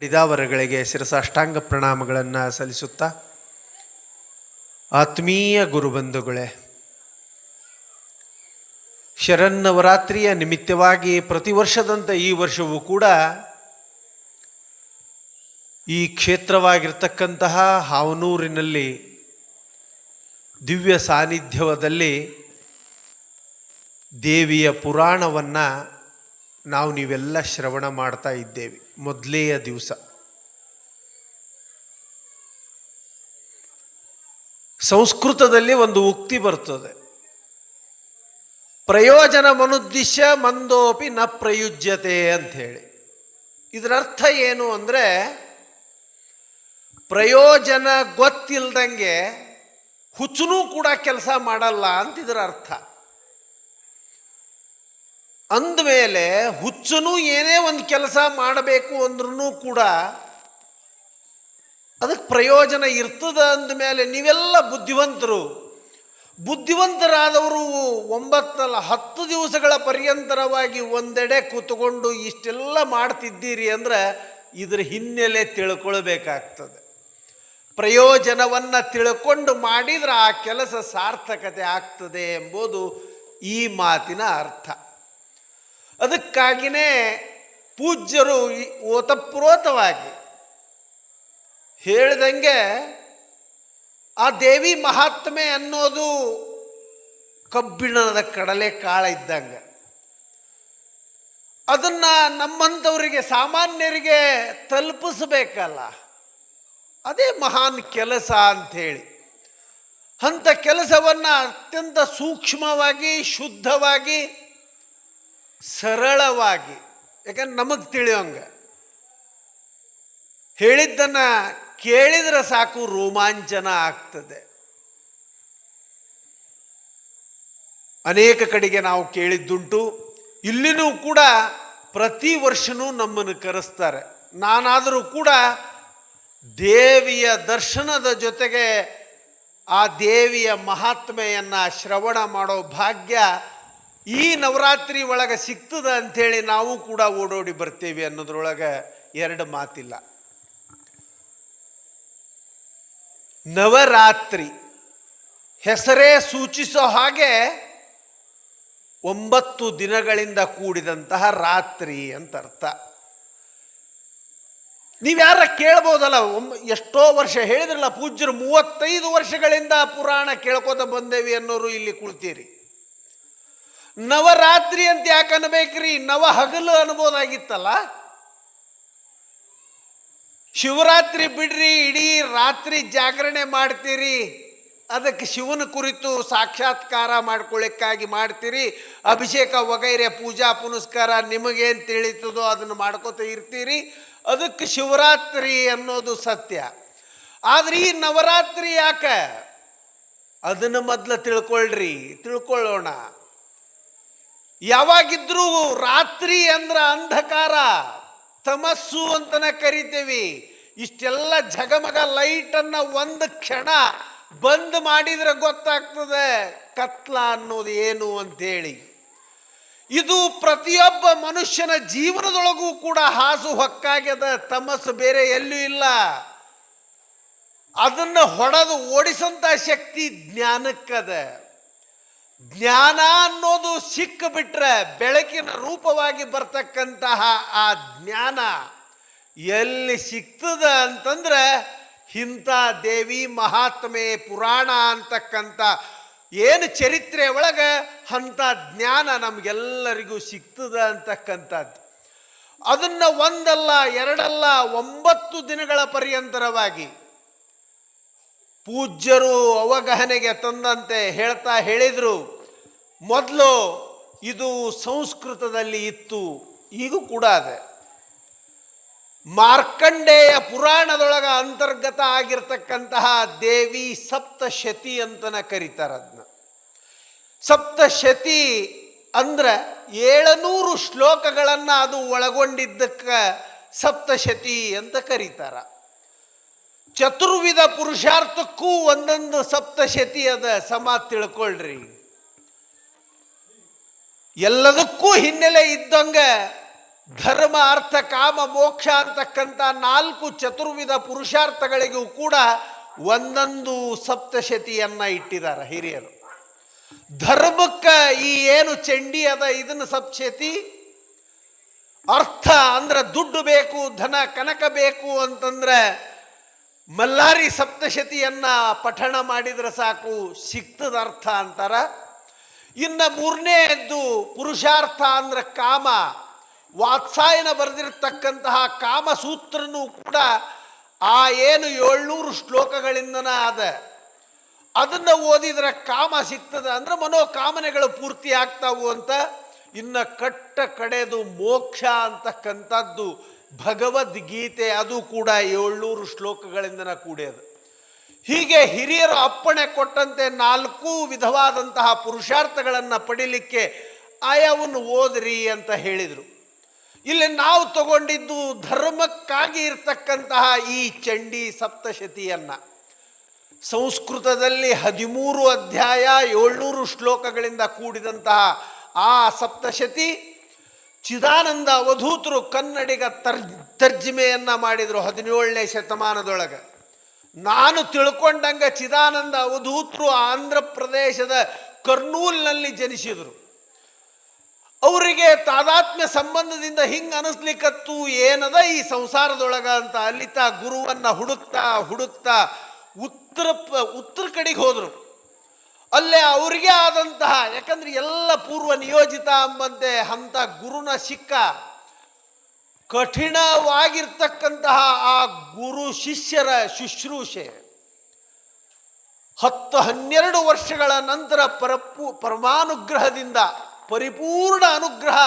ಹಿಡಿದಾವರಗಳಿಗೆ ಶಿರಸಾಷ್ಟಾಂಗ ಪ್ರಣಾಮಗಳನ್ನು ಸಲ್ಲಿಸುತ್ತಾ, ಆತ್ಮೀಯ ಗುರುಬಂಧುಗಳೇ, ಶರನ್ನವರಾತ್ರಿಯ ನಿಮಿತ್ತವಾಗಿ ಪ್ರತಿ ವರ್ಷದಂತೆ ಈ ವರ್ಷವೂ ಕೂಡ ಈ ಕ್ಷೇತ್ರವಾಗಿರ್ತಕ್ಕಂತಹ ಹಾವನೂರಿನಲ್ಲಿ, ದಿವ್ಯ ಸಾನ್ನಿಧ್ಯದಲ್ಲಿ ದೇವಿಯ ಪುರಾಣವನ್ನು ನಾವು ನೀವೆಲ್ಲ ಶ್ರವಣ ಮಾಡ್ತಾ ಇದ್ದೇವೆ. ಮೊದಲೆಯ ದಿವಸ. ಸಂಸ್ಕೃತದಲ್ಲಿ ಒಂದು ಉಕ್ತಿ ಬರ್ತದೆ. ಪ್ರಯೋಜನ ಮನುದ್ದಿಶ್ಯ ಮಂದೋಪಿ ನ ಪ್ರಯುಜ್ಯತೆ ಅಂತ ಹೇಳಿ. ಇದರ ಅರ್ಥ ಏನು ಅಂದರೆ, ಪ್ರಯೋಜನ ಗೊತ್ತಿಲ್ದಂಗೆ ಹುಚ್ಚನೂ ಕೂಡ ಕೆಲಸ ಮಾಡಲ್ಲ ಅಂತ ಇದರ ಅರ್ಥ. ಅಂದಮೇಲೆ ಹುಚ್ಚನು ಏನೇ ಒಂದು ಕೆಲಸ ಮಾಡಬೇಕು ಅಂದ್ರೂ ಕೂಡ ಅದಕ್ಕೆ ಪ್ರಯೋಜನ ಇರ್ತದ ಅಂದಮೇಲೆ ನೀವೆಲ್ಲ ಬುದ್ಧಿವಂತರು. ಬುದ್ಧಿವಂತರಾದವರು ಒಂಬತ್ತಲ್ಲ ಹತ್ತು ದಿವಸಗಳ ಪರ್ಯಂತರವಾಗಿ ಒಂದೆಡೆ ಕೂತ್ಕೊಂಡು ಇಷ್ಟೆಲ್ಲ ಮಾಡ್ತಿದ್ದೀರಿ ಅಂದ್ರೆ ಇದರ ಹಿನ್ನೆಲೆ ತಿಳ್ಕೊಳ್ಬೇಕಾಗ್ತದೆ. ಪ್ರಯೋಜನವನ್ನು ತಿಳ್ಕೊಂಡು ಮಾಡಿದರೆ ಆ ಕೆಲಸ ಸಾರ್ಥಕತೆ ಆಗ್ತದೆ ಎಂಬುದು ಈ ಮಾತಿನ ಅರ್ಥ. ಅದಕ್ಕಾಗಿಯೇ ಪೂಜ್ಯರು ಓತಪ್ರೋತವಾಗಿ ಹೇಳ್ದಂಗೆ ಆ ದೇವಿ ಮಹಾತ್ಮೆ ಅನ್ನೋದು ಕಬ್ಬಿಣದ ಕಡಲೆ ಕಾಳ ಇದ್ದಂಗೆ. ಅದನ್ನು ನಮ್ಮಂಥವರಿಗೆ ಸಾಮಾನ್ಯರಿಗೆ ತಲುಪಿಸಬೇಕಲ್ಲ. ಅದೇ ಮಹಾನ್ ಕೆಲಸ ಅಂಥೇಳಿ. ಅಂಥ ಕೆಲಸವನ್ನು ಅತ್ಯಂತ ಸೂಕ್ಷ್ಮವಾಗಿ, ಶುದ್ಧವಾಗಿ ಸರಳವಾಗಿ, ಯಾಕಂದ್ರೆ ನಮಗೆ ತಿಳಿಯೋಂಗೆ ಹೇಳಿದ್ದನ್ನು ಕೇಳಿದ್ರೆ ಸಾಕು ರೋಮಾಂಚನ ಆಗ್ತದೆ. ಅನೇಕ ಕಡೆಗೆ ನಾವು ಕೇಳಿದ್ದುಂಟು. ಇಲ್ಲಿನೂ ಕೂಡ ಪ್ರತಿ ವರ್ಷನೂ ನಮ್ಮನ್ನು ಕರೆಸ್ತಾರೆ. ನಾನಾದರೂ ಕೂಡ ದೇವಿಯ ದರ್ಶನದ ಜೊತೆಗೆ ಆ ದೇವಿಯ ಮಹಾತ್ಮೆಯನ್ನು ಶ್ರವಣ ಮಾಡೋ ಭಾಗ್ಯ ಈ ನವರಾತ್ರಿ ಒಳಗೆ ಸಿಗ್ತದ ಅಂಥೇಳಿ ನಾವು ಕೂಡ ಓಡೋಡಿ ಬರ್ತೇವೆ ಅನ್ನೋದ್ರೊಳಗೆ ಎರಡು ಮಾತಿಲ್ಲ. ನವರಾತ್ರಿ ಹೆಸರೇ ಸೂಚಿಸೋ ಹಾಗೆ ಒಂಬತ್ತು ದಿನಗಳಿಂದ ಕೂಡಿದಂತಹ ರಾತ್ರಿ ಅಂತ ಅರ್ಥ. ನೀವ್ಯಾರ ಕೇಳ್ಬೋದಲ್ಲ, ಒಮ್ಮ ಎಷ್ಟೋ ವರ್ಷ ಹೇಳಿದ್ರಲ್ಲ ಪೂಜ್ಯರು ಮೂವತ್ತೈದು ವರ್ಷಗಳಿಂದ ಪುರಾಣ ಕೇಳ್ಕೋತ ಬಂದೇವಿ ಅನ್ನೋರು ಇಲ್ಲಿ ಕುಳ್ತೀರಿ. ನವರಾತ್ರಿ ಅಂತ ಯಾಕೆ ಅನ್ಬೇಕ್ರಿ? ನವ ಹಗಲು ಅನ್ಬೋದಾಗಿತ್ತಲ್ಲ? ಶಿವರಾತ್ರಿ ಬಿಡ್ರಿ, ಇಡೀ ರಾತ್ರಿ ಜಾಗರಣೆ ಮಾಡ್ತೀರಿ. ಅದಕ್ಕೆ ಶಿವನ ಕುರಿತು ಸಾಕ್ಷಾತ್ಕಾರ ಮಾಡ್ಕೊಳ್ಳಿಕ್ಕಾಗಿ ಮಾಡ್ತೀರಿ. ಅಭಿಷೇಕ ವಗೈರೆ ಪೂಜಾ, ಪುನಸ್ಕಾರ ನಿಮಗೇನು ತಿಳಿತದೋ ಅದನ್ನು ಮಾಡ್ಕೋತ ಇರ್ತೀರಿ. ಅದಕ್ಕೆ ಶಿವರಾತ್ರಿ ಅನ್ನೋದು ಸತ್ಯ. ಆದ್ರೆ ಈ ನವರಾತ್ರಿ ಯಾಕೆ? ಅದನ್ನು ಮೊದಲು ತಿಳ್ಕೊಳ್ರಿ, ತಿಳ್ಕೊಳ್ಳೋಣ. ಯಾವಾಗಿದ್ರೂ ರಾತ್ರಿ ಅಂದ್ರ ಅಂಧಕಾರ, ತಮಸ್ಸು ಅಂತನ ಕರಿತೇವಿ. ಇಷ್ಟೆಲ್ಲ ಝಗಮಗ ಲೈಟನ್ನು ಒಂದು ಕ್ಷಣ ಬಂದ್ ಮಾಡಿದ್ರೆ ಗೊತ್ತಾಗ್ತದೆ ಕತ್ಲ ಅನ್ನೋದು ಏನು ಅಂತೇಳಿ. ಇದು ಪ್ರತಿಯೊಬ್ಬ ಮನುಷ್ಯನ ಜೀವನದೊಳಗೂ ಕೂಡ ಹಾಸು ಹೊಕ್ಕಾಗ್ಯದ, ತಮಸ್ಸು ಬೇರೆ ಎಲ್ಲೂ ಇಲ್ಲ. ಅದನ್ನು ಹೊಡೆದು ಓಡಿಸಂತ ಶಕ್ತಿ ಜ್ಞಾನಕ್ಕದ. ಜ್ಞಾನ ಅನ್ನೋದು ಸಿಕ್ಕಿಬಿಟ್ರೆ ಬೆಳಕಿನ ರೂಪವಾಗಿ ಬರ್ತಕ್ಕಂತಹ ಆ ಜ್ಞಾನ ಎಲ್ಲಿ ಸಿಕ್ತದ ಅಂತಂದ್ರೆ ಇಂಥ ದೇವಿ ಮಹಾತ್ಮೆ ಪುರಾಣ ಅಂತಕ್ಕಂಥ ಏನು ಚರಿತ್ರೆ ಒಳಗೆ ಅಂಥ ಜ್ಞಾನ ನಮಗೆಲ್ಲರಿಗೂ ಸಿಕ್ತದ ಅಂತಕ್ಕಂಥದ್ದು. ಅದನ್ನು ಒಂದಲ್ಲ ಎರಡಲ್ಲ ಒಂಬತ್ತು ದಿನಗಳ ಪರ್ಯಂತರವಾಗಿ ಪೂಜ್ಯರು ಅವಗಹನೆಗೆ ತಂದಂತೆ ಹೇಳ್ತಾ ಹೇಳಿದರು, ಮೊದಲು ಇದು ಸಂಸ್ಕೃತದಲ್ಲಿ ಇತ್ತು, ಈಗೂ ಕೂಡ ಅದೆ. ಮಾರ್ಕಂಡೇಯ ಪುರಾಣದೊಳಗ ಅಂತರ್ಗತ ಆಗಿರ್ತಕ್ಕಂತಹ ದೇವಿ ಸಪ್ತಶತಿ ಅಂತನ ಕರೀತಾರದನ್ನ ಸಪ್ತಶತಿ ಅಂದ್ರೆ ಏಳನೂರು ಶ್ಲೋಕಗಳನ್ನು ಅದು ಒಳಗೊಂಡಿದ್ದಕ್ಕೆ ಸಪ್ತಶತಿ ಅಂತ ಕರೀತಾರ. ಚತುರ್ವಿಧ ಪುರುಷಾರ್ಥಕ್ಕೂ ಒಂದೊಂದು ಸಪ್ತಶತಿ ಅದ ಸಮ ತಿಳ್ಕೊಳ್ರಿ. ಎಲ್ಲದಕ್ಕೂ ಹಿನ್ನೆಲೆ ಇದ್ದಂಗೆ ಧರ್ಮ, ಅರ್ಥ, ಕಾಮ, ಮೋಕ್ಷ ಅಂತಕ್ಕಂಥ ನಾಲ್ಕು ಚತುರ್ವಿಧ ಪುರುಷಾರ್ಥಗಳಿಗೂ ಕೂಡ ಒಂದೊಂದು ಸಪ್ತಶತಿಯನ್ನ ಇಟ್ಟಿದ್ದಾರೆ ಹಿರಿಯರು. ಧರ್ಮಕ್ಕೆ ಈ ಏನು ಚಂಡಿ ಅದ, ಇದನ್ನು ಸಪ್ತಶತಿ? ಅರ್ಥ ಅಂದ್ರೆ ದುಡ್ಡು ಬೇಕು, ಧನ, ಕನಕ ಬೇಕು ಅಂತಂದ್ರೆ ಮಲ್ಲಾರಿ ಸಪ್ತಶತಿಯನ್ನ ಪಠಣ ಮಾಡಿದ್ರೆ ಸಾಕು, ಸಿಕ್ತದ ಅರ್ಥ ಅಂತಾರ. ಇನ್ನ ಮೂರನೇದ್ದು ಪುರುಷಾರ್ಥ ಅಂದ್ರೆ ಕಾಮ. ವಾತ್ಸಾಯನ ಬರೆದಿರತಕ್ಕಂತಹ ಕಾಮಸೂತ್ರನೂ ಕೂಡ ಆ ಏನು ಏಳ್ನೂರು ಶ್ಲೋಕಗಳಿಂದನ ಅದ. ಅದನ್ನ ಓದಿದ್ರೆ ಕಾಮ ಸಿಗ್ತದೆ ಅಂದ್ರೆ ಮನೋಕಾಮನೆಗಳು ಪೂರ್ತಿ ಆಗ್ತಾವು ಅಂತ ಇನ್ನ ಕಟ್ಟ ಕಡೆದು ಮೋಕ್ಷ ಅಂತಕ್ಕಂಥದ್ದು ಭಗವದ್ಗೀತೆ ಅದು ಕೂಡ ಏಳ್ನೂರು ಶ್ಲೋಕಗಳಿಂದನ ಕೂಡಿಯದು. ಹೀಗೆ ಹಿರಿಯರು ಅಪ್ಪಣೆ ಕೊಟ್ಟಂತೆ ನಾಲ್ಕು ವಿಧವಾದಂತಹ ಪುರುಷಾರ್ಥಗಳನ್ನು ಪಡಿಲಿಕ್ಕೆ ಆಯಾವನ್ನು ಓದ್ರಿ ಅಂತ ಹೇಳಿದರು. ಇಲ್ಲಿ ನಾವು ತಗೊಂಡಿದ್ದು ಧರ್ಮಕ್ಕಾಗಿ ಇರ್ತಕ್ಕಂತಹ ಈ ಚಂಡಿ ಸಪ್ತಶತಿಯನ್ನ. ಸಂಸ್ಕೃತದಲ್ಲಿ ಹದಿಮೂರು ಅಧ್ಯಾಯ ಏಳ್ನೂರು ಶ್ಲೋಕಗಳಿಂದ ಕೂಡಿದಂತಹ ಆ ಸಪ್ತಶತಿ ಚಿದಾನಂದ ಅವಧೂತರು ಕನ್ನಡಿಗ ತರ್, ತರ್ಜಿಮೆಯನ್ನು ಮಾಡಿದರು ಹದಿನೇಳನೇ ಶತಮಾನದೊಳಗೆ. ನಾನು ತಿಳ್ಕೊಂಡಂಗೆ ಚಿದಾನಂದ ಅವಧೂತರು ಆಂಧ್ರ ಪ್ರದೇಶದ ಕರ್ನೂಲ್ನಲ್ಲಿ ಜನಿಸಿದರು. ಅವರಿಗೆ ತಾದಾತ್ಮ್ಯ ಸಂಬಂಧದಿಂದ ಹಿಂಗೆ ಅನಿಸ್ಲಿಕ್ಕತ್ತು ಏನದ ಈ ಸಂಸಾರದೊಳಗ ಅಂತ ಅಲ್ಲಿತ ಗುರುವನ್ನು ಹುಡುಕ್ತಾ ಹುಡುಕ್ತಾ ಉತ್ತರ ಉತ್ತರ ಕಡೆಗೆ ಹೋದರು. ಅಲ್ಲೇ ಅವರಿಗೆ ಆದಂತಹ, ಯಾಕಂದ್ರೆ ಎಲ್ಲ ಪೂರ್ವ ನಿಯೋಜಿತ ಅಂಬಂತೆ ಅಂತ ಗುರುನ ಸಿಕ್ಕ ಕಠಿಣವಾಗಿರ್ತಕ್ಕಂತಹ ಆ ಗುರು ಶಿಷ್ಯರ ಶುಶ್ರೂಷೆ. ಹತ್ತು ಹನ್ನೆರಡು ವರ್ಷಗಳ ನಂತರ ಪರಪು, ಪರಮಾನುಗ್ರಹದಿಂದ ಪರಿಪೂರ್ಣ ಅನುಗ್ರಹ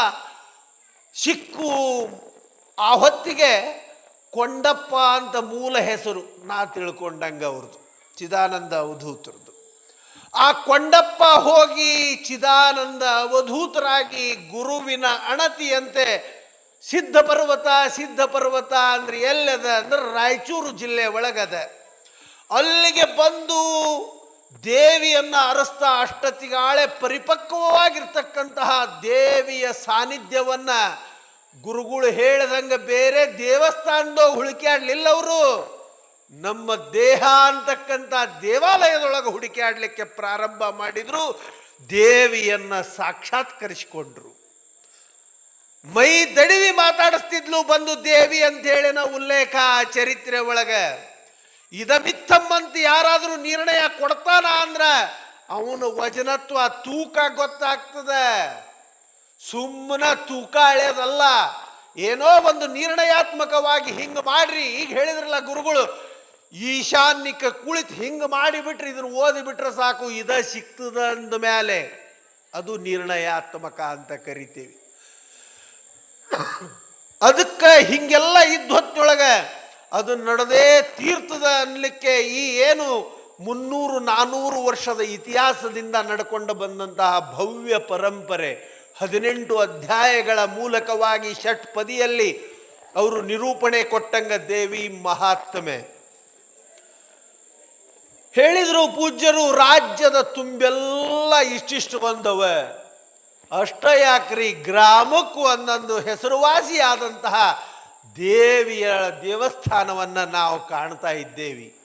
ಸಿಕ್ಕು ಆ ಹೊತ್ತಿಗೆ ಕೊಂಡಪ್ಪ ಅಂತ ಮೂಲ ಹೆಸರು. ನಾ ತಿಳ್ಕೊಂಡಂಗೆ ಅವ್ರದ್ದು. ಚಿದಾನಂದ ಅವಧೂತರದ್ದು ಆ ಕೊಂಡಪ್ಪ ಹೋಗಿ ಚಿದಾನಂದ ಅವಧೂತರಾಗಿ ಗುರುವಿನ ಅಣತಿಯಂತೆ ಸಿದ್ಧ ಪರ್ವತ ಸಿದ್ಧ ಪರ್ವತ ಅಂದ್ರೆ ಎಲ್ಲದ? ಅಂದ್ರೆ ರಾಯಚೂರು ಜಿಲ್ಲೆ ಒಳಗದ. ಅಲ್ಲಿಗೆ ಬಂದು ದೇವಿಯನ್ನ ಅರಸ್ತಾ ಅಷ್ಟತಿಗಾಳೆ ಪರಿಪಕ್ವವಾಗಿರ್ತಕ್ಕಂತಹ ದೇವಿಯ ಸಾನ್ನಿಧ್ಯವನ್ನ ಗುರುಗಳು ಹೇಳ್ದಂಗೆ ಬೇರೆ ದೇವಸ್ಥಾನದ ಹುಳಿಕಾಡ್ಲಿಲ್ಲ ಅವರು. ನಮ್ಮ ದೇಹ ಅಂತಕ್ಕಂಥ ದೇವಾಲಯದೊಳಗೆ ಹುಡುಕಾಡಲಿಕ್ಕೆ ಪ್ರಾರಂಭ ಮಾಡಿದ್ರು, ದೇವಿಯನ್ನ ಸಾಕ್ಷಾತ್ಕರಿಸಿಕೊಂಡ್ರು. ಮೈ ದಡಿವಿ ಮಾತಾಡಿಸ್ತಿದ್ಲು ಬಂದು ದೇವಿ ಅಂತ ಹೇಳಿನ ಉಲ್ಲೇಖ ಚರಿತ್ರೆ ಒಳಗೆ. ಇದ ಮಿತ್ತಮ್ಮಂತ ಯಾರಾದರೂ ನಿರ್ಣಯ ಕೊಡ್ತಾನ ಅಂದ್ರ ಅವನ ವಜನತ್ವ ತೂಕ ಗೊತ್ತಾಗ್ತದೆ. ಸುಮ್ಮನ ತೂಕ ಅಳೆಯೋದಲ್ಲ. ಏನೋ ಒಂದು ನಿರ್ಣಯಾತ್ಮಕವಾಗಿ ಹಿಂಗೆ ಮಾಡ್ರಿ, ಈಗ ಹೇಳಿದ್ರಲ್ಲ ಗುರುಗಳು ಈಶಾನ್ಯಕ್ಕೆ ಕುಳಿತು ಹಿಂಗೆ ಮಾಡಿಬಿಟ್ರೆ ಇದನ್ನು ಓದಿಬಿಟ್ರೆ ಸಾಕು, ಇದ ಸಿಕ್ತದ ಅಂದ ಮೇಲೆ ಅದು ನಿರ್ಣಯಾತ್ಮಕ ಅಂತ ಕರಿತೀವಿ. ಅದಕ್ಕೆ ಹಿಂಗೆಲ್ಲ ಇದ್ದ ಹೊತ್ತೊಳಗೆ ಅದು ನಡೆದೇ ತೀರ್ತದ ಅನ್ಲಿಕ್ಕೆ ಈ ಏನು ಮುನ್ನೂರು, ನಾನೂರು ವರ್ಷದ ಇತಿಹಾಸದಿಂದ ನಡ್ಕೊಂಡು ಬಂದಂತಹ ಭವ್ಯ ಪರಂಪರೆ ಹದಿನೆಂಟು ಅಧ್ಯಾಯಗಳ ಮೂಲಕವಾಗಿ ಷಟ್ಪದಿಯಲ್ಲಿ ಅವರು ನಿರೂಪಣೆ ಕೊಟ್ಟಂಗ ದೇವಿ ಮಹಾತ್ಮೆ. ಹೇಳಿದ್ರು ಪೂಜ್ಯರು, ರಾಜ್ಯದ ತುಂಬೆಲ್ಲ, ಇಷ್ಟಿಷ್ಟು ಬಂದವೆ. ಅಷ್ಟ ಯಾಕ್ರಿ? ಗ್ರಾಮಕ್ಕೂ ಒಂದೊಂದು ಹೆಸರುವಾಸಿಯಾದಂತಹ ದೇವಿಯ ದೇವಸ್ಥಾನವನ್ನು ನಾವು ಕಾಣ್ತಾ ಇದ್ದೇವೆ.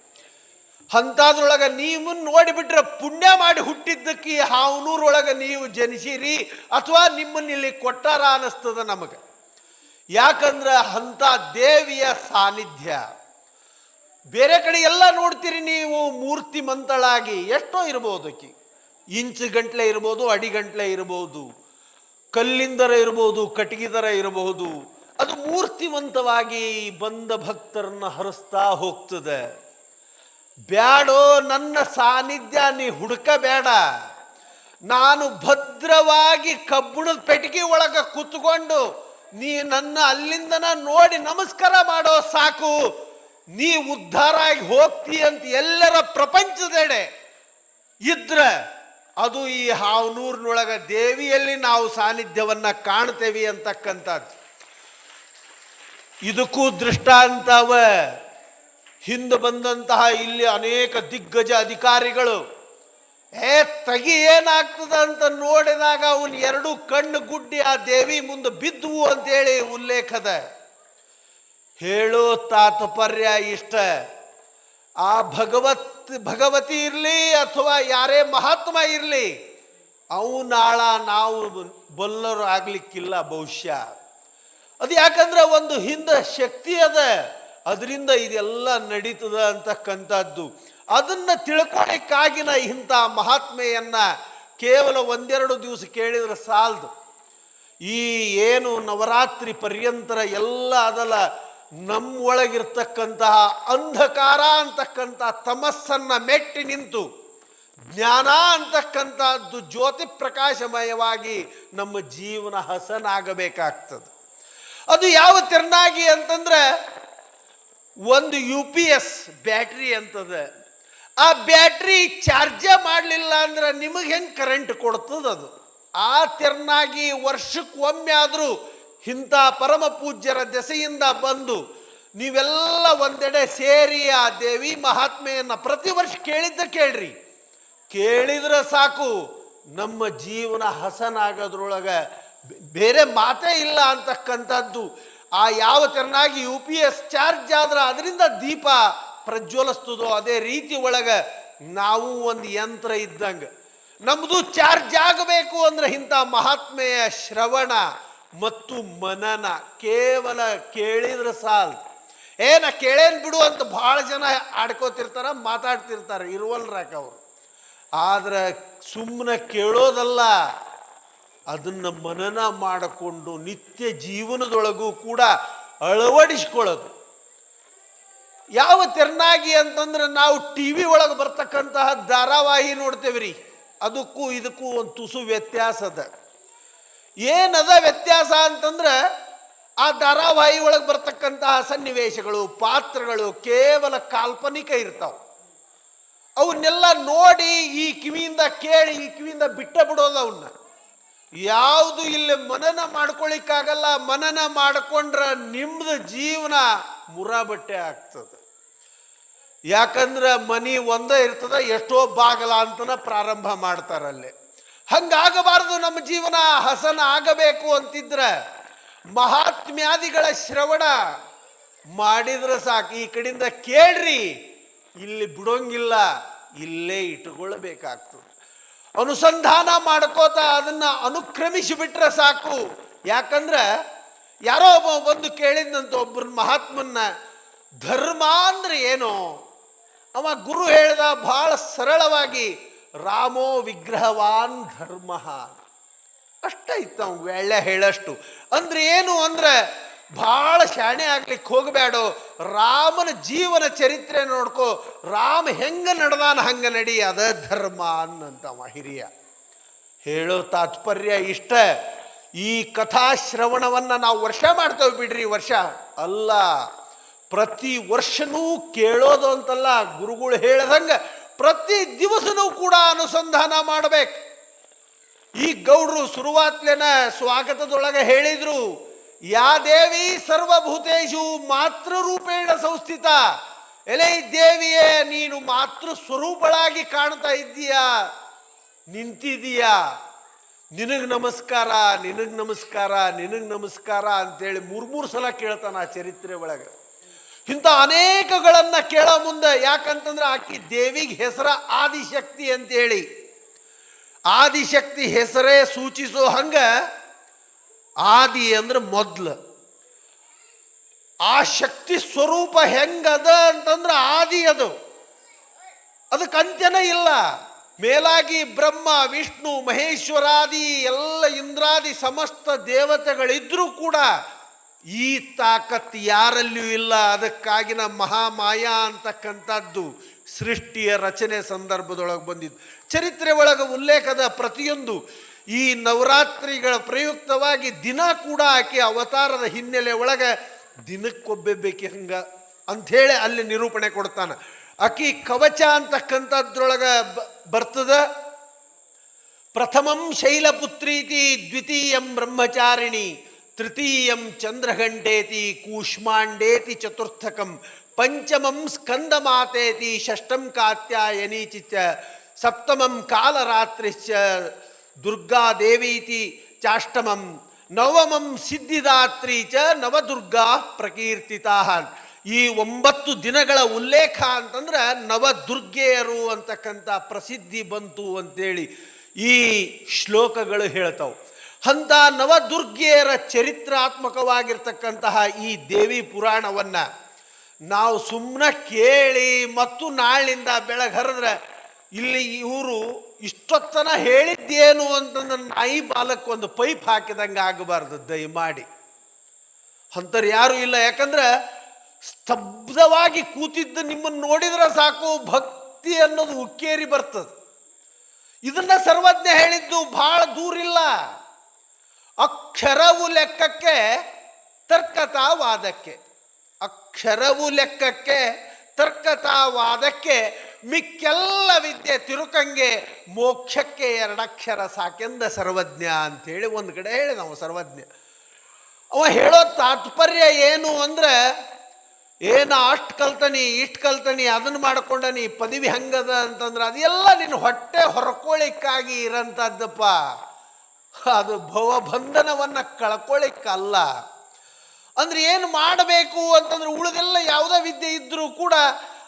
ಅಂಥದ್ರೊಳಗೆ ನೀವು ನೋಡಿಬಿಟ್ರೆ ಪುಣ್ಯ ಮಾಡಿ ಹುಟ್ಟಿದ್ದಕ್ಕೆ ಹಾವನೂರೊಳಗೆ ನೀವು ಜನಿಸಿರಿ ಅಥವಾ ನಿಮ್ಮನ್ನ ಇಲ್ಲಿ ಕೊಟ್ಟಾರ ಅನ್ನಿಸ್ತದ ನಮಗೆ. ಯಾಕಂದ್ರೆ ಅಂಥ ದೇವಿಯ ಸಾನ್ನಿಧ್ಯ. ಬೇರೆ ಕಡೆ ಎಲ್ಲ ನೋಡ್ತೀರಿ ನೀವು ಮೂರ್ತಿ ಮಂತಳಾಗಿ. ಎಷ್ಟೋ ಇರ್ಬೋದು ಅಕ್ಕಿ. ಇಂಚು ಗಂಟ್ಲೆ ಇರ್ಬೋದು, ಅಡಿ ಗಂಟ್ಲೆ ಇರ್ಬೋದು ಕಲ್ಲಿಂದರ ಇರ್ಬೋದು ಕಟ್ಟಿಗೆದರ ಇರಬಹುದು ಅದು ಮೂರ್ತಿವಂತವಾಗಿ ಬಂದ ಭಕ್ತರನ್ನ ಹರಿಸ್ತಾ ಹೋಗ್ತದೆ. ಬ್ಯಾಡೋ, ನನ್ನ ಸಾನ್ನಿಧ್ಯ ನೀ ಹುಡುಕಬೇಡ. ನಾನು ಭದ್ರವಾಗಿ ಕಬ್ಬಣದ ಪೆಟಿಗೆ ಒಳಗೆ ಕೂತ್ಕೊಂಡು ನೀ ನನ್ನ ಅಲ್ಲಿಂದನ ನೋಡಿ ನಮಸ್ಕಾರ ಮಾಡೋ ಸಾಕು. ನೀ ಉದ್ಧಾರ ಆಗಿ ಹೋಗ್ತಿ ಅಂತ ಎಲ್ಲರ ಪ್ರಪಂಚದೆಡೆ ಇದ್ರ ಅದು ಈ ಹಾವನೂರಿನೊಳಗ ದೇವಿಯಲ್ಲಿ ನಾವು ಸಾನ್ನಿಧ್ಯವನ್ನ ಕಾಣ್ತೇವೆ ಅಂತಕ್ಕಂಥದ್ದು. ಇದಕ್ಕೂ ದೃಷ್ಟಾಂತವ ಹಿಂದೆ ಬಂದಂತಹ ಇಲ್ಲಿ ಅನೇಕ ದಿಗ್ಗಜ ಅಧಿಕಾರಿಗಳು, ಏ, ತಗಿ ಏನಾಗ್ತದ ಅಂತ ನೋಡಿದಾಗ ಅವನ್ ಎರಡು ಕಣ್ಣು ಗುಡ್ಡಿ ಆ ದೇವಿ ಮುಂದೆ ಬಿದ್ದುವು ಅಂತೇಳಿ ಉಲ್ಲೇಖದ. ಹೇಳೋ ತಾತ್ಪರ್ಯ ಇಷ್ಟ. ಆ ಭಗವತ್, ಭಗವತಿ ಇರಲಿ ಅಥವಾ ಯಾರೇ ಮಹಾತ್ಮ ಇರಲಿ, ಅವನಾಳ ನಾವು ಬಲ್ಲರು ಆಗ್ಲಿಕ್ಕಿಲ್ಲ ಬಹುಶಃ ಅದು ಯಾಕಂದ್ರೆ ಒಂದು ಹಿಂದೆ ಶಕ್ತಿ ಅದ, ಅದರಿಂದ ಇದೆಲ್ಲ ನಡೀತದ ಅಂತಕ್ಕಂಥದ್ದು. ಅದನ್ನ ತಿಳ್ಕೊಳಿಕ್ಕಾಗಿನ ಇಂಥ ಮಹಾತ್ಮೆಯನ್ನ ಕೇವಲ ಒಂದೆರಡು ದಿವಸ ಕೇಳಿದ್ರೆ ಸಾಲದು. ಈ ಏನು ನವರಾತ್ರಿ ಪರ್ಯಂತರ ಎಲ್ಲ ಅದಲ್ಲ ನಮ್ಮೊಳಗಿರ್ತಕ್ಕಂತಹ ಅಂಧಕಾರ ಅಂತಕ್ಕಂಥ ತಮಸ್ಸನ್ನ ಮೆಟ್ಟಿ ನಿಂತು ಜ್ಞಾನ ಅಂತಕ್ಕಂಥದ್ದು ಜ್ಯೋತಿ ಪ್ರಕಾಶಮಯವಾಗಿ ನಮ್ಮ ಜೀವನ ಹಸನಾಗಬೇಕಾಗ್ತದೆ. ಅದು ಯಾವ ತೆರನಾಗಿ ಅಂತಂದ್ರೆ ಒಂದು ಯು ಪಿ ಎಸ್ ಬ್ಯಾಟ್ರಿ ಅಂತದ ಆ ಬ್ಯಾಟ್ರಿ ಚಾರ್ಜೇ ಮಾಡಲಿಲ್ಲ ಅಂದ್ರೆ ನಿಮಗೆ ಹೆಂಗೆ ಕರೆಂಟ್ ಕೊಡ್ತದ ಅದು ಆ ತೆರನಾಗಿ ವರ್ಷಕ್ಕೆ ಒಮ್ಮೆ ಆದರೂ ಇಂಥ ಪರಮ ಪೂಜ್ಯರ ದೆಸೆಯಿಂದ ಬಂದು ನೀವೆಲ್ಲ ಒಂದೆಡೆ ಸೇರಿ ಆ ದೇವಿ ಮಹಾತ್ಮೆಯನ್ನು ಪ್ರತಿ ವರ್ಷ ಕೇಳಿದ್ದ ಕೇಳ್ರಿ. ಕೇಳಿದ್ರೆ ಸಾಕು, ನಮ್ಮ ಜೀವನ ಹಸನಾಗೋದ್ರೊಳಗೆ ಬೇರೆ ಮಾತೇ ಇಲ್ಲ ಅಂತಕ್ಕಂಥದ್ದು. ಆ ಯಾವ ತೆರನಾಗಿ ಯು ಪಿ ಎಸ್ ಚಾರ್ಜ್ ಆದ್ರೆ ಅದರಿಂದ ದೀಪ ಪ್ರಜ್ವಲಿಸ್ತದೋ ಅದೇ ರೀತಿ ಒಳಗೆ ನಾವು ಒಂದು ಯಂತ್ರ ಇದ್ದಂಗೆ. ನಮ್ಮದು ಚಾರ್ಜ್ ಆಗಬೇಕು ಅಂದ್ರೆ ಇಂಥ ಮಹಾತ್ಮೆಯ ಶ್ರವಣ. ಮತ್ತು ಮನನ ಕೇವಲ ಕೇಳಿದ್ರೆ ಸಾಲ್ ಏನ ಕೇಳೇನ್ ಬಿಡು ಅಂತ ಭಾಳ ಜನ ಆಡ್ಕೋತಿರ್ತಾರ, ಮಾತಾಡ್ತಿರ್ತಾರೆ, ಇರುವಲ್ರಾಕ ಅವರು. ಆದ್ರೆ ಸುಮ್ಮನೆ ಕೇಳೋದಲ್ಲ, ಅದನ್ನು ಮನನ ಮಾಡಿಕೊಂಡು ನಿತ್ಯ ಜೀವನದೊಳಗೂ ಕೂಡ ಅಳವಡಿಸ್ಕೊಳ್ಳೋದು. ಯಾವ ತೆರನಾಗಿ ಅಂತಂದ್ರೆ ನಾವು ಟಿ ವಿ ಒಳಗೆ ಬರ್ತಕ್ಕಂತಹ ಧಾರಾವಾಹಿ ನೋಡ್ತೇವೆ ರೀ ಅದಕ್ಕೂ ಇದಕ್ಕೂ ಒಂದು ತುಸು ವ್ಯತ್ಯಾಸ ಅದ. ಏನದ ವ್ಯತ್ಯಾಸ ಅಂತಂದ್ರೆ ಆ ಧಾರಾವಾಹಿ ಒಳಗೆ ಬರ್ತಕ್ಕಂತಹ ಸನ್ನಿವೇಶಗಳು, ಪಾತ್ರಗಳು ಕೇವಲ ಕಾಲ್ಪನಿಕ ಇರ್ತಾವೆ. ಅವನ್ನೆಲ್ಲ ನೋಡಿ ಈ ಕಿವಿಯಿಂದ ಕೇಳಿ, ಈ ಕಿವಿಯಿಂದ ಬಿಟ್ಟ ಬಿಡೋದು ಅವನ್ನ ಯಾವುದು ಇಲ್ಲಿ ಮನನ ಮಾಡ್ಕೊಳಿಕ್ಕಾಗಲ್ಲ, ಮನನ ಮಾಡಿಕೊಂಡ್ರೆ ನಿಮ್ದು ಜೀವನ ಮುರಾಬಟ್ಟೆ ಆಗ್ತದೆ. ಯಾಕಂದ್ರೆ ಮನಿ ಒಂದೇ ಇರ್ತದ, ಎಷ್ಟೋ ಬಾಗಲ ಅಂತನ ಪ್ರಾರಂಭ ಮಾಡ್ತಾರಲ್ಲಿ ಹಂಗಾಗಬಾರದು ನಮ್ಮ ಜೀವನ, ಹಸನ ಆಗಬೇಕು ಅಂತಿದ್ರೆ ಮಹಾತ್ಮ್ಯಾದಿಗಳ ಶ್ರವಣ ಮಾಡಿದ್ರೆ ಸಾಕು. ಈ ಕಡೆಯಿಂದ ಕೇಳ್ರಿ, ಇಲ್ಲಿ ಬಿಡೋಂಗಿಲ್ಲ, ಇಲ್ಲೇ ಇಟ್ಕೊಳ್ಬೇಕಾಗ್ತದೆ. ಅನುಸಂಧಾನ ಮಾಡ್ಕೋತ ಅದನ್ನ ಅನುಕ್ರಮಿಸಿ ಬಿಟ್ರೆ ಸಾಕು. ಯಾಕಂದ್ರೆ ಯಾರೋ ಒಬ್ಬ ಬಂದು ಕೇಳಿದ್ನಂತ ಒಬ್ಬರ ಮಹಾತ್ಮನ್ನ, ಧರ್ಮ ಅಂದ್ರೆ ಏನು? ಅವ ಗುರು ಹೇಳ್ದ ಬಹಳ ಸರಳವಾಗಿ ರಾಮೋ ವಿಗ್ರಹವಾನ್ ಧರ್ಮ. ಅಷ್ಟ ಇತ್ತು ವೇಳೆ ಹೇಳಷ್ಟು. ಅಂದ್ರೆ ಏನು ಅಂದ್ರೆ ಭಾಳ ಶಾಣೆ ಆಗ್ಲಿಕ್ಕೆ ಹೋಗಬೇಡ, ರಾಮನ ಜೀವನ ಚರಿತ್ರೆ ನೋಡ್ಕೋ, ರಾಮ ಹೆಂಗ ನಡೆದಾನ ಹಂಗ ನಡಿ, ಅದ ಧರ್ಮ ಅನ್ನಂತವ ಹಿರಿಯ. ಹೇಳೋ ತಾತ್ಪರ್ಯ ಇಷ್ಟ. ಈ ಕಥಾಶ್ರವಣವನ್ನ ನಾವು ವರ್ಷ ಮಾಡ್ತೇವೆ ಬಿಡ್ರಿ ವರ್ಷ. ಅಲ್ಲ, ಪ್ರತಿ ವರ್ಷನೂ ಕೇಳೋದು ಅಂತಲ್ಲ, ಗುರುಗಳು ಹೇಳ್ದಂಗ ಪ್ರತಿ ದಿವಸನೂ ಕೂಡ ಅನುಸಂಧಾನ ಮಾಡಬೇಕು. ಈ ಗೌಡ್ರು ಶುರುವಾತ್ಲೆನ ಸ್ವಾಗತದೊಳಗೆ ಹೇಳಿದ್ರು, ಯಾ ದೇವಿ ಸರ್ವಭೂತೇಶು ಮಾತೃ ರೂಪೇಣ ಸಂಸ್ಥಿತ. ಎಲೆ ದೇವಿಯೇ, ನೀನು ಮಾತೃ ಸ್ವರೂಪಳಾಗಿ ಕಾಣ್ತಾ ಇದ್ದೀಯ? ನಿಂತಿದೀಯ ನಿನಗ್ ನಮಸ್ಕಾರ ನಿನಗ್ ನಮಸ್ಕಾರ ನಿನಗ್ ನಮಸ್ಕಾರ ಅಂತೇಳಿ ಮೂರ್ ಮೂರು ಸಲ ಕೇಳ್ತಾನ ಆ ಚರಿತ್ರೆ ಒಳಗೆ. ಇಂಥ ಅನೇಕಗಳನ್ನು ಕೇಳೋ ಮುಂದೆ. ಯಾಕಂತಂದ್ರೆ ಆಕಿ ದೇವಿಗೆ ಹೆಸರ ಆದಿಶಕ್ತಿ ಅಂತೇಳಿ. ಆದಿಶಕ್ತಿ ಹೆಸರೇ ಸೂಚಿಸೋ ಹಂಗೆ ಆದಿ ಅಂದ್ರೆ ಮೊದ್ಲು. ಆ ಶಕ್ತಿ ಸ್ವರೂಪ ಹೆಂಗದ ಅಂತಂದ್ರೆ ಆದಿ ಅದು. ಅದಕ್ಕೆ ಅಂತ್ಯನೇ ಇಲ್ಲ. ಮೇಲಾಗಿ ಬ್ರಹ್ಮ, ವಿಷ್ಣು, ಮಹೇಶ್ವರಾದಿ, ಎಲ್ಲ ಇಂದ್ರಾದಿ ಸಮಸ್ತ ದೇವತೆಗಳಿದ್ರೂ ಕೂಡ ಈ ತಾಕತ್ ಯಾರಲ್ಲಿಯೂ ಇಲ್ಲ. ಅದಕ್ಕಾಗಿನ ಮಹಾಮಾಯಾ ಅಂತಕ್ಕಂಥದ್ದು ಸೃಷ್ಟಿಯ ರಚನೆ ಸಂದರ್ಭದೊಳಗೆ ಬಂದಿದ್ದು. ಚರಿತ್ರೆ ಒಳಗೆ ಉಲ್ಲೇಖದ ಪ್ರತಿಯೊಂದು ಈ ನವರಾತ್ರಿಗಳ ಪ್ರಯುಕ್ತವಾಗಿ ದಿನ ಕೂಡ ಆಕೆ ಅವತಾರದ ಹಿನ್ನೆಲೆ ಒಳಗೆ ದಿನಕ್ಕೊಬ್ಬೆಬೇಕಿ ಹಂಗ ಅಂಥೇಳಿ ಅಲ್ಲಿ ನಿರೂಪಣೆ ಕೊಡ್ತಾನೆ. ಅಕಿ ಕವಚ ಅಂತಕ್ಕಂಥದ್ರೊಳಗೆ ಬರ್ತದ? ಪ್ರಥಮಂ ಶೈಲಪುತ್ರೀತಿ ದ್ವಿತೀಯಂ ಬ್ರಹ್ಮಚಾರಿಣಿ. ತೃತೀಯಂ ಚಂದ್ರಘಂಟೇತಿ ಕೂಷ್ಮಾಂಡೇತಿ ಚತುರ್ಥಕಂ ಪಂಚಮಂ ಸ್ಕಂದಮಾತೇತಿ ಷಷ್ಟಂ ಕಾತ್ಯಾಯನೀಚಿ ಚ ಸಪ್ತಮಂ ಕಾಲರಾತ್ರಿಶ್ಚ ದುರ್ಗಾ ದೇವೀತಿ ಚಾಷ್ಟಮಂ ನವಮಂ ಸಿದ್ಧಿದಾತ್ರಿ ಚ ನವದುರ್ಗಾ ಪ್ರಕೀರ್ತಿತಾ ಈ ಒಂಬತ್ತು ದಿನಗಳ ಉಲ್ಲೇಖ ಅಂತಂದ್ರೆ ನವದುರ್ಗೆಯರು ಅಂತಕ್ಕಂಥ ಪ್ರಸಿದ್ಧಿ ಬಂತು ಅಂತೇಳಿ ಈ ಶ್ಲೋಕಗಳು ಹೇಳ್ತಾವೆ. ಅಂಥ ನವದುರ್ಗೆಯರ ಚರಿತ್ರಾತ್ಮಕವಾಗಿರ್ತಕ್ಕಂತಹ ಈ ದೇವಿ ಪುರಾಣವನ್ನು ನಾವು ಸುಮ್ಮನೆ ಕೇಳಿ ಮತ್ತು ನಾಳಿನಿಂದ ಬೆಳಗ್ಗೆ ಇಲ್ಲಿ ಇವರು ಇಷ್ಟೊತ್ತನ ಹೇಳಿದ್ದೇನು ಅಂತಂದ್ರೆ ನಾಯಿ ಬಾಲಕ್ಕೆ ಒಂದು ಪೈಪ್ ಹಾಕಿದಂಗೆ ಆಗಬಾರ್ದು ದಯಮಾಡಿ ಅಂಥವ್ರು ಯಾರೂ ಇಲ್ಲ. ಯಾಕಂದ್ರೆ ಸ್ತಬ್ಧವಾಗಿ ಕೂತಿದ್ದು ನಿಮ್ಮನ್ನು ನೋಡಿದ್ರೆ ಸಾಕು, ಭಕ್ತಿ ಅನ್ನೋದು ಉಕ್ಕೇರಿ ಬರ್ತದೆ. ಇದನ್ನ ಸರ್ವಜ್ಞ ಹೇಳಿದ್ದು ಬಹಳ ದೂರಿಲ್ಲ. ಅಕ್ಷರವು ಲೆಕ್ಕಕ್ಕೆ ತರ್ಕತಾವಾದಕ್ಕೆ. ಅಕ್ಷರವು ಲೆಕ್ಕಕ್ಕೆ ತರ್ಕತಾವಾದಕ್ಕೆ ಮಿಕ್ಕೆಲ್ಲ ವಿದ್ಯೆ ತಿರುಕಂಗೆ ಮೋಕ್ಷಕ್ಕೆ ಎರಡಕ್ಷರ ಸಾಕೆಂದ ಸರ್ವಜ್ಞ ಅಂತೇಳಿ ಒಂದು ಕಡೆ ಹೇಳಿ ನಾವು ಸರ್ವಜ್ಞ. ಅವ ಹೇಳೋ ತಾತ್ಪರ್ಯ ಏನು ಅಂದ್ರೆ ಏನು ಅಷ್ಟು ಕಲ್ತನಿ, ಇಷ್ಟು ಕಲ್ತನಿ ಅದನ್ನು ಮಾಡ್ಕೊಂಡನಿ, ಪದವಿ ಹಂಗದ ಅಂತಂದ್ರೆ ಅದೆಲ್ಲ ನಿನ್ನ ಹೊಟ್ಟೆ ಹೊರಕೊಳಿಕ್ಕಾಗಿ ಇರಂಥದ್ದಪ್ಪ ಅದು ಭವಬಂಧನವನ್ನು ಕಳ್ಕೊಳ್ಳಿಕ್ಕಲ್ಲ ಅಂದ್ರೆ ಏನು ಮಾಡಬೇಕು ಅಂತಂದ್ರೆ ಉಳಿದೆಲ್ಲ ಯಾವುದೇ ವಿದ್ಯೆ ಇದ್ದರೂ ಕೂಡ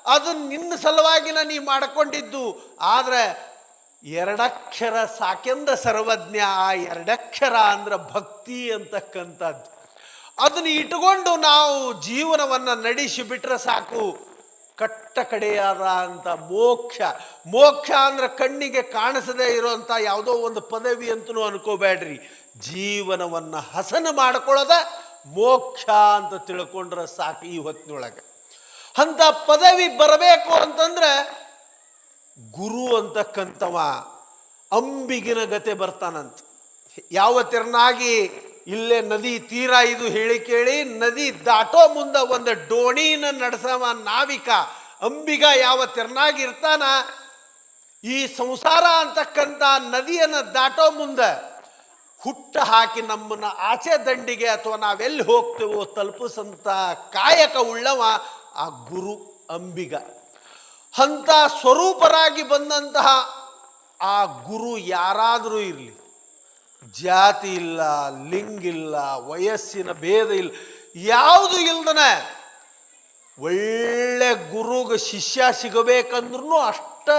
ಅದು ನಿನ್ನ ಸಲುವಾಗಿನ ನೀ ಮಾಡಿಕೊಂಡಿದ್ದು. ಆದರೆ ಎರಡಕ್ಷರ ಸಾಕೆಂದ ಸರ್ವಜ್ಞ, ಆ ಎರಡಕ್ಷರ ಅಂದ್ರೆ ಭಕ್ತಿ ಅಂತಕ್ಕಂಥದ್ದು. ಅದನ್ನು ಇಟ್ಕೊಂಡು ನಾವು ಜೀವನವನ್ನು ನಡೆಸಿ ಬಿಟ್ರೆ ಸಾಕು. ಕಟ್ಟ ಕಡೆಯಾದ ಅಂತ ಮೋಕ್ಷ. ಮೋಕ್ಷ ಅಂದ್ರೆ ಕಣ್ಣಿಗೆ ಕಾಣಿಸದೇ ಇರೋವಂಥ ಯಾವುದೋ ಒಂದು ಪದವಿ ಅಂತಲೂ ಅನ್ಕೋಬೇಡ್ರಿ. ಜೀವನವನ್ನು ಹಸನ ಮಾಡ್ಕೊಳ್ಳೋದ ಮೋಕ್ಷ ಅಂತ ತಿಳ್ಕೊಂಡ್ರೆ ಸಾಕು ಈ ಹೊತ್ತಿನೊಳಗೆ. ಅಂಥ ಪದವಿ ಬರಬೇಕು ಅಂತಂದ್ರೆ ಗುರು ಅಂತಕ್ಕಂಥವ ಅಂಬಿಗಿನ ಗತೆ ಬರ್ತಾನಂತ. ಯಾವ ಇಲ್ಲೇ ನದಿ ತೀರ ಇದು ಹೇಳಿ ಕೇಳಿ ನದಿ ದಾಟೋ ಮುಂದೆ ಒಂದು ಡೋಣಿನ ನಡೆಸವ ನಾವಿಕ. ಅಂಬಿಗ ಯಾವ ತೆರನಾಗಿರ್ತಾನ ಈ ಸಂಸಾರ ಅಂತಕ್ಕಂಥ ನದಿಯನ್ನು ದಾಟೋ ಮುಂದೆ ಹುಟ್ಟ ಹಾಕಿ ನಮ್ಮನ್ನ ಆಚೆ ದಂಡಿಗೆ ಅಥವಾ ನಾವೆಲ್ಲಿ ಹೋಗ್ತೇವೋ ತಲುಪಿಸಂತ ಕಾಯಕ ಉಳ್ಳವ ಆ ಗುರು ಅಂಬಿಗ. ಅಂಥ ಸ್ವರೂಪರಾಗಿ ಬಂದಂತಹ ಆ ಗುರು ಯಾರಾದರೂ ಇರಲಿ. ಜಾತಿ ಇಲ್ಲ, ಲಿಂಗ ಇಲ್ಲ, ವಯಸ್ಸಿನ ಭೇದ ಇಲ್ಲ, ಯಾವುದು ಇಲ್ದನೆ ಒಳ್ಳೆ ಗುರುಗೆ ಶಿಷ್ಯ ಸಿಗಬೇಕಂದ್ರೂ ಅಷ್ಟ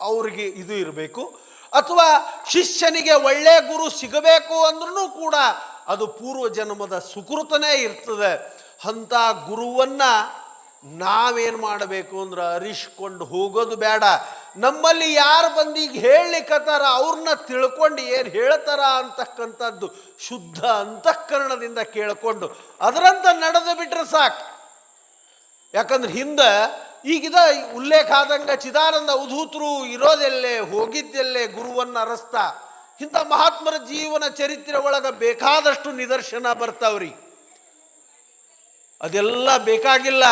ಅವ್ರಿಗೆ ಇದು ಇರಬೇಕು. ಅಥವಾ ಶಿಷ್ಯನಿಗೆ ಒಳ್ಳೆ ಗುರು ಸಿಗಬೇಕು ಅಂದ್ರೂ ಕೂಡ ಅದು ಪೂರ್ವ ಜನ್ಮದ ಸುಕೃತನೇ ಇರ್ತದೆ. ಅಂಥ ಗುರುವನ್ನ ನಾವೇನು ಮಾಡಬೇಕು ಅಂದ್ರೆ ಅರಿಸ್ಕೊಂಡು ಹೋಗೋದು ಬೇಡ. ನಮ್ಮಲ್ಲಿ ಯಾರು ಬಂದು ಈಗ ಹೇಳಲಿಕ್ಕತ್ತಾರ ಅವ್ರನ್ನ ತಿಳ್ಕೊಂಡು ಏನು ಹೇಳ್ತಾರ ಅಂತಕ್ಕಂಥದ್ದು ಶುದ್ಧ ಅಂತಃಕರಣದಿಂದ ಕೇಳಿಕೊಂಡು, ಅದರಂತ ನಡೆದು ಬಿಟ್ರೆ ಸಾಕು. ಯಾಕಂದ್ರೆ ಹಿಂದೆ ಈಗಿದ ಉಲ್ಲೇಖ ಆದಂಗ ಚಿದಾನಂದ ಉಧೂತರು ಇರೋದೆಲ್ಲೇ, ಹೋಗಿದ್ದೆಲ್ಲೇ ಗುರುವನ್ನ ಅರಸ್ತ. ಇಂಥ ಮಹಾತ್ಮರ ಜೀವನ ಚರಿತ್ರೆ ಒಳಗೆ ಬೇಕಾದಷ್ಟು ನಿದರ್ಶನ ಬರ್ತಾವ್ರಿ. ಅದೆಲ್ಲ ಬೇಕಾಗಿಲ್ಲ.